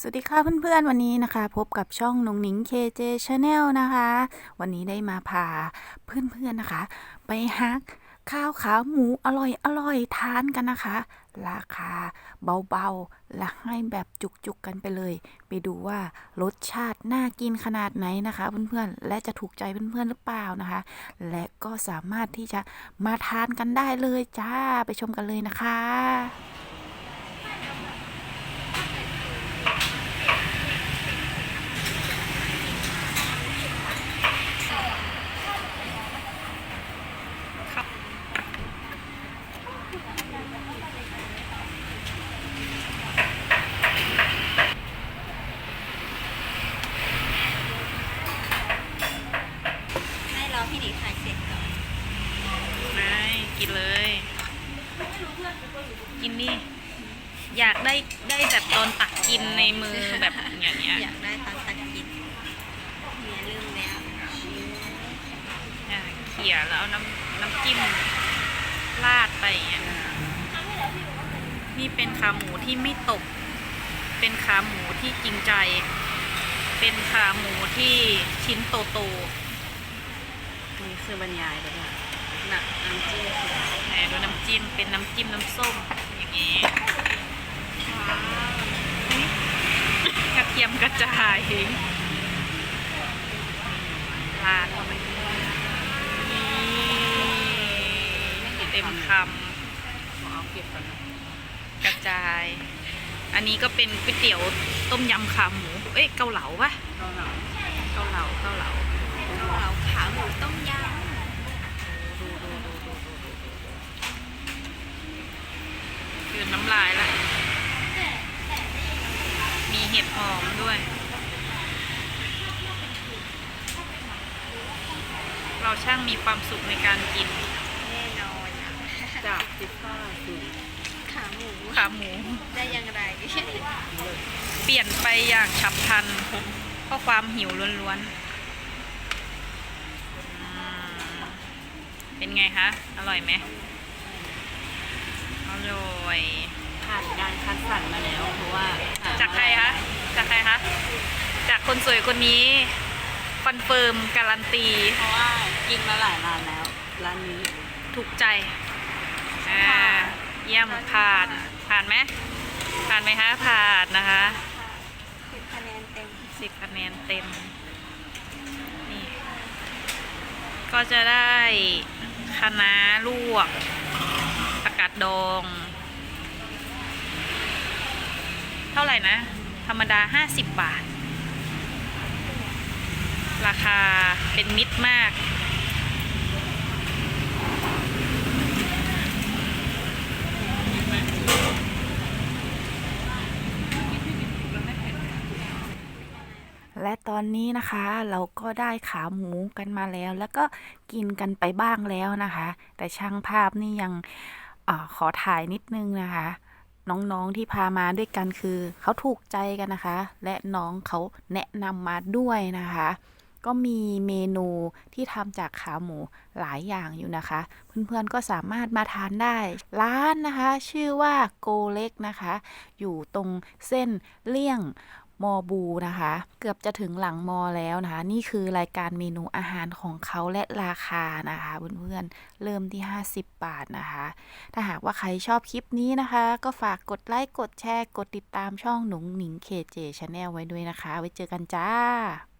สวัสดีค่ะเพื่อนๆ วันนี้นะคะ พบกับช่องนงหนิง KJ Channel นะคะ วันนี้ได้มาพาเพื่อนๆนะคะ ไปฮักข้าวขาหมูอร่อยอร่อยทานกันนะคะ ราคาเบาๆ และให้แบบจุกๆกันไปเลย ไปดูว่ารสชาติน่ากินขนาดไหนนะคะ เพื่อนๆ และจะถูกใจเพื่อนๆ หรือเปล่านะคะ และก็สามารถที่จะมาทานกันได้เลยจ้าไปชมกันเลยนะคะ ให้รอพี่หนิงถ่ายเสร็จก่อน ไม่ กินเลย กินนี่อยากได้ได้แบบตอนตักกินในมือแบบอย่างเงี้ยอยากได้ตอนตักกินเนี่ยลืมแล้วอะเขี่ยแล้วเอาน้ำน้ำจิ้มราดไปอย่างเงี้ยนี่เป็นขาหมูที่ไม่ตก เป็นขาหมูที่จริงใจ เป็นขาหมูที่ชิ้นโตโตนี่คือบรรยายเลยค่ะหนักน้ำจิ้มๆไหนดูน้ำ จิ้มเป็นน้ำจิ้มน้ำส้มอย่างงี้กระเทียมกระจายราดเข้าไปนี่เต็มคำขอเอาเก็บก่อนนะกระจาย อันนี้ก็เป็นก๋วยเตี๋ยวต้มยำขาหมู เอ้ยเกาเหลาปะเกาเหลาเกาเหลาเกาเหลาเกาเหลาขาหมูต้มยดูดูดูดูดูดู คือน้ำลายละ มีเห็ดหอมด้วย เราช่างมีความสุขในการกินำแน่นอนจากสิบห้าสู่ขาหมูขาหมู ได้อยังไงเปลี่ยนไปอย่างฉับพลันเพราะความหิวล้วนๆอืมเป็นไงคะ อร่อยไหมอร่อย ผ่านการคัดสรรมาแล้วเพราะว่าจากใครคะ จากใครคะ จากคนสวยคนนี้คอนเฟิร์มการันตี เพราะว่ากินมาหลายร้านแล้วร้านนี้ถูกใจอ่าเยี่ยมผ่าน ผ่านไหมผ่านไหมคะ ผ่านนะคะสิบคะแนนเต็มสิบคะแนนเต็ม นี่ ก็จะได้คะน้าลวกผักกาดดอง เท่าไหร่นะ ธรรมดาห้าสิบบาท ราคาเป็นมิตรมาก และตอนนี้นะคะเราก็ได้ขาหมูกันมาแล้ว แล้วก็กินกันไปบ้างแล้วนะคะ แต่ช่างภาพนี่ยังอขอถ่ายนิดนึงนะคะ น้องๆที่พามาด้วยกันคือ เขาถูกใจกันนะคะ และน้องเขาแนะนำมาด้วยนะคะ ก็มีเมนูที่ทำจากขาหมูหลายอย่างอยู่นะคะ เพื่อนๆก็สามารถมาทานได้ ร้านนะคะ ชื่อว่าโกเล็กนะคะ อยู่ตรงเส้นเลี่ยง มอบูนะคะ เกือบจะถึงหลังมอแล้วนะคะ นี่คือรายการเมนูอาหารของเขาและราคานะคะเพื่อนๆเริ่มที่ 50 บาทนะคะ ถ้าหากว่าใครชอบคลิปนี้นะคะ ก็ฝากกดไลค์กดแชร์ กดติดตามช่องหนุงหนิงเคเจชาแนลไว้ด้วยนะคะ ไว้เจอกันจ้า